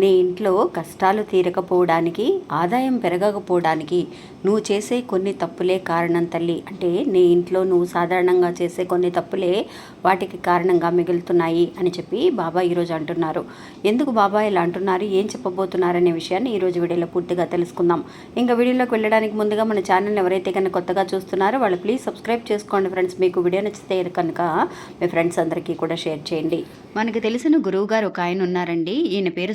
నీ ఇంట్లో కష్టాలు తీరకపోవడానికి ఆదాయం పెరగకపోవడానికి నువ్వు చేసే కొన్ని తప్పులే కారణం తల్లి. అంటే నీ ఇంట్లో నువ్వు సాధారణంగా చేసే కొన్ని తప్పులే వాటికి కారణంగా మిగులుతున్నాయి అని చెప్పి బాబా ఈరోజు అంటున్నారు. ఎందుకు బాబా ఇలా అంటున్నారు? ఏం చెప్పబోతున్నారు అనే విషయాన్ని ఈరోజు వీడియోలో పూర్తిగా తెలుసుకుందాం. ఇంకా వీడియోలోకి వెళ్ళడానికి ముందుగా మన ఛానల్ని ఎవరైతే కనుక కొత్తగా చూస్తున్నారో వాళ్ళు ప్లీజ్ సబ్స్క్రైబ్ చేసుకోండి ఫ్రెండ్స్. మీకు వీడియో నచ్చితే కనుక మీ ఫ్రెండ్స్ అందరికీ కూడా షేర్ చేయండి. మనకు తెలిసిన గురువు గారు ఒక ఆయన ఉన్నారండి. ఈయన పేరు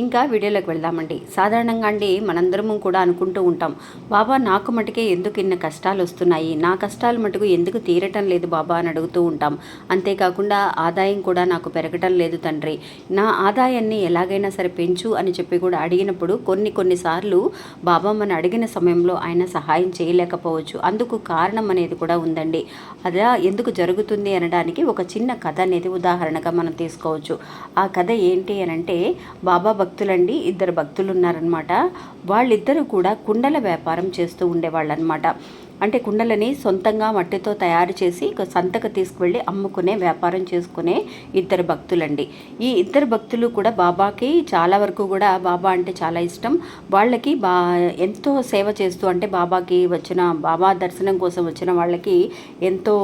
ఇంకా వీడియోలోకి వెళ్దామండి. సాధారణంగా అండి మనందరము కూడా అనుకుంటూ ఉంటాం బాబా నాకు మటుకే ఎందుకు ఇన్ని కష్టాలు వస్తున్నాయి? నా కష్టాలు మటుకు ఎందుకు తీరటం లేదు బాబా అని అడుగుతూ ఉంటాం. అంతేకాకుండా ఆదాయం కూడా నాకు పెరగటం లేదు తండ్రి. నా ఆదాయాన్ని ఎలాగైనా సరే పెంచు అని చెప్పి కూడా అడిగినప్పుడు కొన్ని కొన్నిసార్లు బాబా మన అడిగిన సమయంలో ఆయన సహాయం చేయలేకపోవచ్చు. అందుకు కారణం అనేది కూడా ఉందండి. అదా ఎందుకు జరుగుతుంది అనడానికి ఒక చిన్న కథ అనేది ఉదాహరణగా మనం తీసుకోవచ్చు. ఆ కథ ఏంటి అని అంటే బాబా భక్తులండి ఇద్దరు భక్తులు ఉన్నారనమాట వాళ్ళిద్దరూ కూడా కుండల వ్యాపారం చేస్తూ ఉండేవాళ్ళు అనమాట అంటే కుండలని సొంతంగా మట్టితో తయారు చేసి సంతకు తీసుకువెళ్ళి అమ్ముకునే వ్యాపారం చేసుకునే ఇద్దరు భక్తులండి. ఈ ఇద్దరు భక్తులు కూడా బాబాకి చాలా వరకు కూడా బాబా అంటే చాలా ఇష్టం. వాళ్ళకి బా ఎంతో సేవ చేస్తూ అంటే బాబాకి వచ్చిన బాబా దర్శనం కోసం వచ్చిన వాళ్ళకి ఎంతో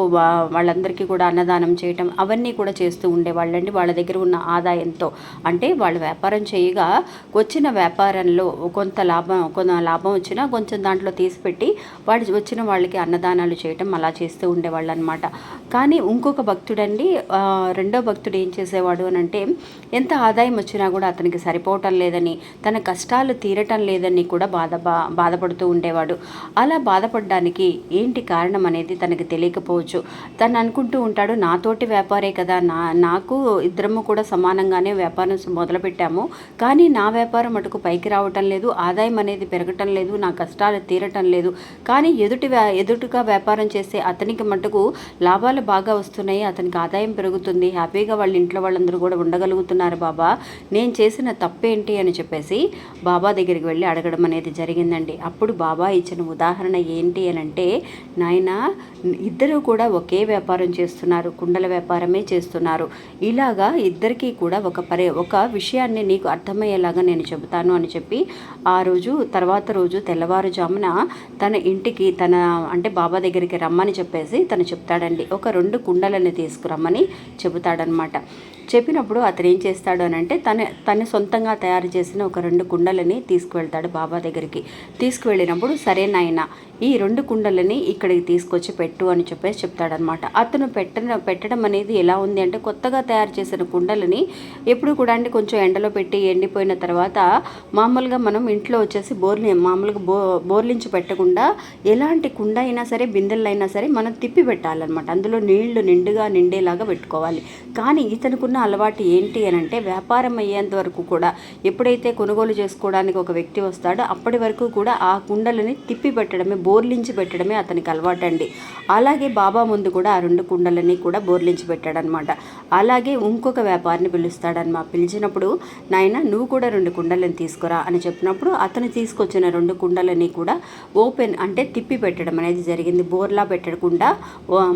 వాళ్ళందరికీ కూడా అన్నదానం చేయటం అవన్నీ కూడా చేస్తూ ఉండేవాళ్ళండి. వాళ్ళ దగ్గర ఉన్న ఆదాయంతో. అంటే వాళ్ళు వ్యాపారం చేయగా వచ్చిన వ్యాపారంలో కొంత లాభం కొంత లాభం వచ్చినా కొంచెం దాంట్లో తీసిపెట్టి వాళ్ళు వచ్చిన వాళ్ళకి అన్నదానాలు చేయటం అలా చేస్తూ ఉండేవాళ్ళు అనమాట కానీ ఇంకొక భక్తుడండి రెండో భక్తుడు ఏం చేసేవాడు అని అంటే ఎంత ఆదాయం వచ్చినా కూడా అతనికి సరిపోవటం లేదని తన కష్టాలు తీరటం లేదని కూడా బాధ బా బాధపడుతూ ఉండేవాడు. అలా బాధపడడానికి ఏంటి కారణం అనేది తనకి తెలియకపోవచ్చు. తను అనుకుంటూ ఉంటాడు నాతోటి వ్యాపారే కదా నా నాకు ఇద్దరము కూడా సమానంగానే వ్యాపారం మొదలుపెట్టాము. కానీ నా వ్యాపారం మటుకు పైకి రావటం లేదు ఆదాయం అనేది పెరగటం లేదు నా కష్టాలు తీరటం లేదు. కానీ ఎదుటి ఎదుటిగా వ్యాపారం చేస్తే అతనికి మటుకు లాభాలు బాగా వస్తున్నాయి అతనికి ఆదాయం పెరుగుతుంది హ్యాపీగా వాళ్ళ ఇంట్లో వాళ్ళందరూ కూడా ఉండగలుగుతున్నారు బాబా నేను చేసిన తప్పేంటి అని చెప్పేసి బాబా దగ్గరికి వెళ్ళి అడగడం అనేది జరిగిందండి. అప్పుడు బాబా ఇచ్చిన ఉదాహరణ ఏంటి అని అంటే నాయన ఇద్దరు కూడా ఒకే వ్యాపారం చేస్తున్నారు కుండల వ్యాపారమే చేస్తున్నారు. ఇలాగా ఇద్దరికీ కూడా ఒక పరే ఒక విషయాన్ని నీకు అర్థమయ్యేలాగా నేను చెబుతాను అని చెప్పి ఆ రోజు తర్వాత రోజు తెల్లవారుజామున తన ఇంటికి తన అంటే బాబా దగ్గరికి రమ్మని చెప్పేసి తను చెప్తాడండి. ఒక రెండు కుండలని తీసుకురమ్మని చెబుతాడనమాట చెప్పినప్పుడు అతను ఏం చేస్తాడు అని అంటే తన తను సొంతంగా తయారు చేసిన ఒక రెండు కుండలని తీసుకువెళ్తాడు బాబా దగ్గరికి. తీసుకువెళ్ళినప్పుడు సరే నాయన ఈ రెండు కుండలని ఇక్కడికి తీసుకొచ్చి పెట్టు అని చెప్పేసి చెప్తాడనమాట అతను పెట్ట పెట్టడం అనేది ఎలా ఉంది అంటే కొత్తగా తయారు చేసిన కుండలని ఎప్పుడు కూడా అంటే కొంచెం ఎండలో పెట్టి ఎండిపోయిన తర్వాత మామూలుగా మనం ఇంట్లో వచ్చేసి బోర్లి మామూలుగా బో బోర్లించి పెట్టకుండా ఎలాంటి కుండ అయినా సరే బిందెలైనా సరే మనం తిప్పి పెట్టాలన్నమాట. అందులో నీళ్ళు నిండుగా నిండేలాగా పెట్టుకోవాలి. కానీ ఇతనుకున్న అలవాటు ఏంటి అని అంటే వ్యాపారం అయ్యేంత వరకు కూడా ఎప్పుడైతే కొనుగోలు చేసుకోవడానికి ఒక వ్యక్తి వస్తాడో అప్పటి వరకు కూడా ఆ కుండలని తిప్పి పెట్టడమే బోర్లించి పెట్టడమే అతనికి అలవాటు అండి అలాగే బాబా ముందు కూడా ఆ రెండు కుండలని కూడా బోర్లించి పెట్టాడనమాట. అలాగే ఇంకొక వ్యాపారిని పిలుస్తాడనమాట. పిలిచినప్పుడు నాయన నువ్వు కూడా రెండు కుండలని తీసుకురా అని చెప్పినప్పుడు అతను తీసుకొచ్చిన రెండు కుండలని కూడా ఓపెన్ అంటే తిప్పి పెట్టడం అనేది జరిగింది. బోర్లా పెట్టకుండా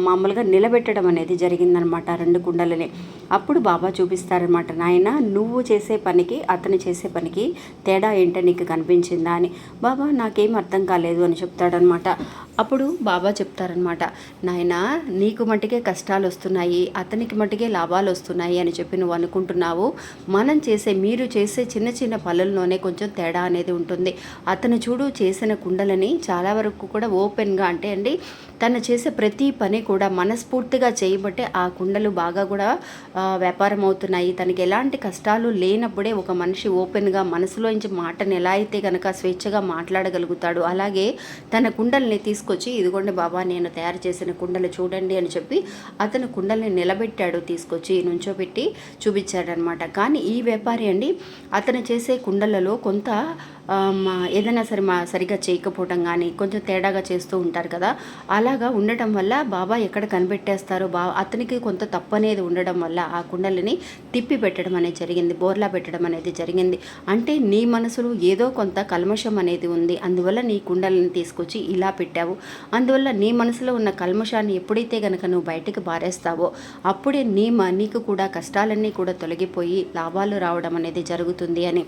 మామూలుగా నిలబెట్టడం అనేది జరిగిందనమాట రెండు కుండలని. అప్పుడు బాబా చూపిస్తారనమాట నాయన నువ్వు చేసే పనికి అతను చేసే పనికి తేడా ఏంటో నీకు కనిపించిందా? అని. బాబా నాకేం అర్థం కాలేదు అని చెప్తాడనమాట అప్పుడు బాబా చెప్తారనమాట నాయన నీకు మట్టుకే కష్టాలు వస్తున్నాయి అతనికి మట్టుకే లాభాలు వస్తున్నాయి అని చెప్పి నువ్వు అనుకుంటున్నావు. మనం చేసే మీరు చేసే చిన్న చిన్న పనుల్లోనే కొంచెం తేడా అనేది ఉంటుంది. అతను చూడు చేసిన కుండలని చాలా వరకు కూడా ఓపెన్గా అంటే అండి తను చేసే ప్రతి పని కూడా మనస్ఫూర్తిగా చేయబట్టే ఆ కుండలు బాగా కూడా వ్యాపారం అవుతున్నాయి తనకి ఎలాంటి కష్టాలు లేనప్పుడే ఒక మనిషి ఓపెన్గా మనసులోంచి మాటను ఎలా అయితే కనుక స్వేచ్ఛగా మాట్లాడగలుగుతాడు అలాగే తన కుండల్ని తీసుకొచ్చి ఇదిగోండి బాబా నేను తయారు చేసిన కుండలు చూడండి అని చెప్పి అతను కుండల్ని నిలబెట్టాడు తీసుకొచ్చి నుంచోబెట్టి చూపించాడనమాట. కానీ ఈ వ్యాపారి అండి అతను చేసే కుండలలో కొంత మా ఏదైనా సరే మా సరిగా చేయకపోవటం కానీ కొంచెం తేడాగా చేస్తూ ఉంటారు కదా. అలాగా ఉండటం వల్ల బాబా ఎక్కడ కనిపెట్టేస్తారో బా అతనికి కొంత తప్పు అనేది ఉండడం వల్ల ఆ కుండలని తిప్పి పెట్టడం అనేది జరిగింది బోర్లా పెట్టడం అనేది జరిగింది. అంటే నీ మనసులో ఏదో కొంత కల్మషం అనేది ఉంది అందువల్ల నీ కుండలని తీసుకొచ్చి ఇలా పెట్టావు అందువల్ల నీ మనసులో ఉన్న కల్మషాన్ని ఎప్పుడైతే గనక నువ్వు బయటకు బారేస్తావో అప్పుడే నీ నీకు కూడా కష్టాలన్నీ కూడా తొలగిపోయి లాభాలు రావడం అనేది జరుగుతుంది అని.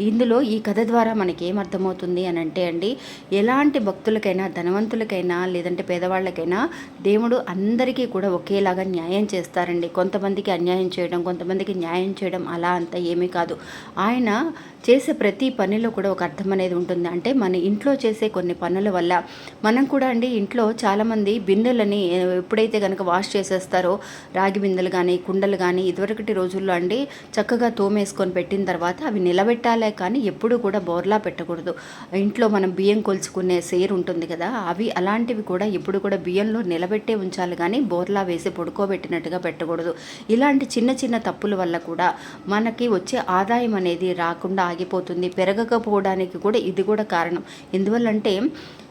ఇందులో ఈ కథ ద్వారా మనకి ఏమర్థమవుతుంది అని అంటే అండి ఎలాంటి భక్తులకైనా ధనవంతులకైనా లేదంటే పేదవాళ్ళకైనా దేవుడు అందరికీ కూడా ఒకేలాగా న్యాయం చేస్తారండి. కొంతమందికి అన్యాయం చేయడం కొంతమందికి న్యాయం చేయడం అలా అంత ఏమీ కాదు. ఆయన చేసే ప్రతి పనిలో కూడా ఒక అర్థం అనేది ఉంటుంది. అంటే మన ఇంట్లో చేసే కొన్ని పనుల వల్ల మనం కూడా అండి ఇంట్లో చాలామంది బిందెలని ఎప్పుడైతే కనుక వాష్ చేసేస్తారో రాగి బిందెలు కానీ కుండలు కానీ ఇదివరకటి రోజుల్లో అండి చక్కగా తోమేసుకొని పెట్టిన తర్వాత అవి నిలబెట్టాలి కానీ ఎప్పుడూ కూడా బోర్లా పెట్టకూడదు. ఇంట్లో మనం బియ్యం కొలుచుకునే సేరు ఉంటుంది కదా అవి అలాంటివి కూడా ఎప్పుడు కూడా బియ్యంలో నిలబెట్టే ఉంచాలి కానీ బోర్లా వేసి పడుకోబెట్టినట్టుగా పెట్టకూడదు. ఇలాంటి చిన్న చిన్న తప్పుల వల్ల కూడా మనకి వచ్చే ఆదాయం అనేది రాకుండా ఆగిపోతుంది. పెరగకపోవడానికి కూడా ఇది కూడా కారణం. ఎందువల్లంటే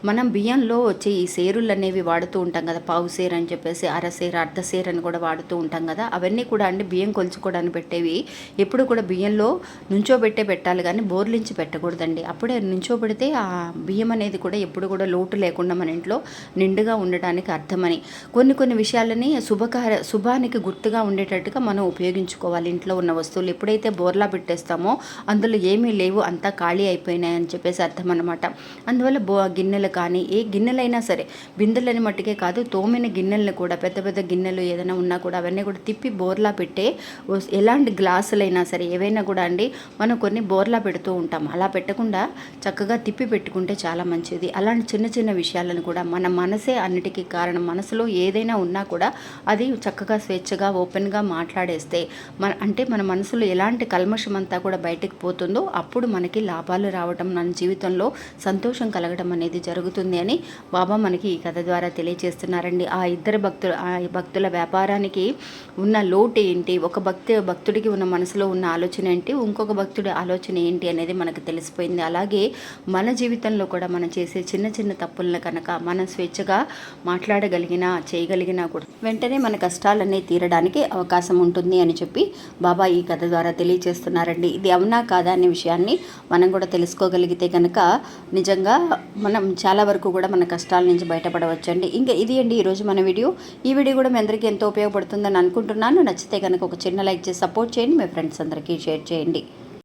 మనం బియ్యంలో వచ్చే ఈ సేరులు అనేవి వాడుతూ ఉంటాం కదా పావు సేర్ అని చెప్పేసి అర అర్ధసేర్ అర్ధ అని కూడా వాడుతూ ఉంటాం కదా అవన్నీ కూడా అంటే బియ్యం కొలుచుకోవడానికి పెట్టేవి. ఎప్పుడు కూడా బియ్యంలో నుంచోబెట్టే పెట్టాలి కానీ బోర్లించి పెట్టకూడదండి. అప్పుడే నుంచోబెడితే ఆ బియ్యం అనేది కూడా ఎప్పుడు కూడా లోటు లేకుండా మన ఇంట్లో నిండుగా ఉండటానికి అర్థమని. కొన్ని కొన్ని విషయాలని శుభకార శుభానికి గుర్తుగా ఉండేటట్టుగా మనం ఉపయోగించుకోవాలి. ఇంట్లో ఉన్న వస్తువులు ఎప్పుడైతే బోర్లా పెట్టేస్తామో అందులో ఏమీ లేవు అంతా ఖాళీ అయిపోయినాయి అని చెప్పేసి అర్థం అనమాట అందువల్ల బో గిన్నెలు కానీ ఏ గిన్నెలైనా సరే బిందెలని మట్టుకే కాదు తోమిన గిన్నెలను కూడా పెద్ద పెద్ద గిన్నెలు ఏదైనా ఉన్నా కూడా అవన్నీ కూడా తిప్పి బోర్లా పెట్టే ఎలాంటి గ్లాసులైనా సరే ఏవైనా కూడా అండి మనం కొన్ని బోర్లా అలా పెడుతూ ఉంటాం. అలా పెట్టకుండా చక్కగా తిప్పి పెట్టుకుంటే చాలా మంచిది. అలాంటి చిన్న చిన్న విషయాలను కూడా మన మనసే అన్నిటికీ కారణం. మనసులో ఏదైనా ఉన్నా కూడా అది చక్కగా స్వేచ్ఛగా ఓపెన్గా మాట్లాడేస్తే మన అంటే మన మనసులో ఎలాంటి కల్మషం అంతా కూడా బయటకు పోతుందో అప్పుడు మనకి లాభాలు రావటం మన జీవితంలో సంతోషం కలగడం అనేది జరుగుతుంది అని బాబా మనకి ఈ కథ ద్వారా తెలియజేస్తున్నారండి. ఆ ఇద్దరు భక్తులు ఆ భక్తుల వ్యాపారానికి ఉన్న లోటు ఏంటి? ఒక భక్తి భక్తుడికి ఉన్న మనసులో ఉన్న ఆలోచన ఏంటి? ఇంకొక భక్తుడి ఆలోచన ఏంటి అనేది మనకు తెలిసిపోయింది. అలాగే మన జీవితంలో కూడా మనం చేసే చిన్న చిన్న తప్పులను కనుక మనం స్వేచ్ఛగా మాట్లాడగలిగినా చేయగలిగినా కూడా వెంటనే మన కష్టాలన్నీ తీరడానికి అవకాశం ఉంటుంది అని చెప్పి బాబా ఈ కథ ద్వారా తెలియజేస్తున్నారండి. ఇది అవునా కాదా అనే విషయాన్ని మనం కూడా తెలుసుకోగలిగితే కనుక నిజంగా మనం చాలా వరకు కూడా మన కష్టాల నుంచి బయటపడవచ్చు అండి ఇంకా ఇది అండి ఈరోజు మన వీడియో. ఈ వీడియో కూడా మీ అందరికీ ఎంతో ఉపయోగపడుతుందని అనుకుంటున్నాను. నచ్చితే కనుక ఒక చిన్న లైక్ చేసి సపోర్ట్ చేయండి. మీ ఫ్రెండ్స్ అందరికీ షేర్ చేయండి.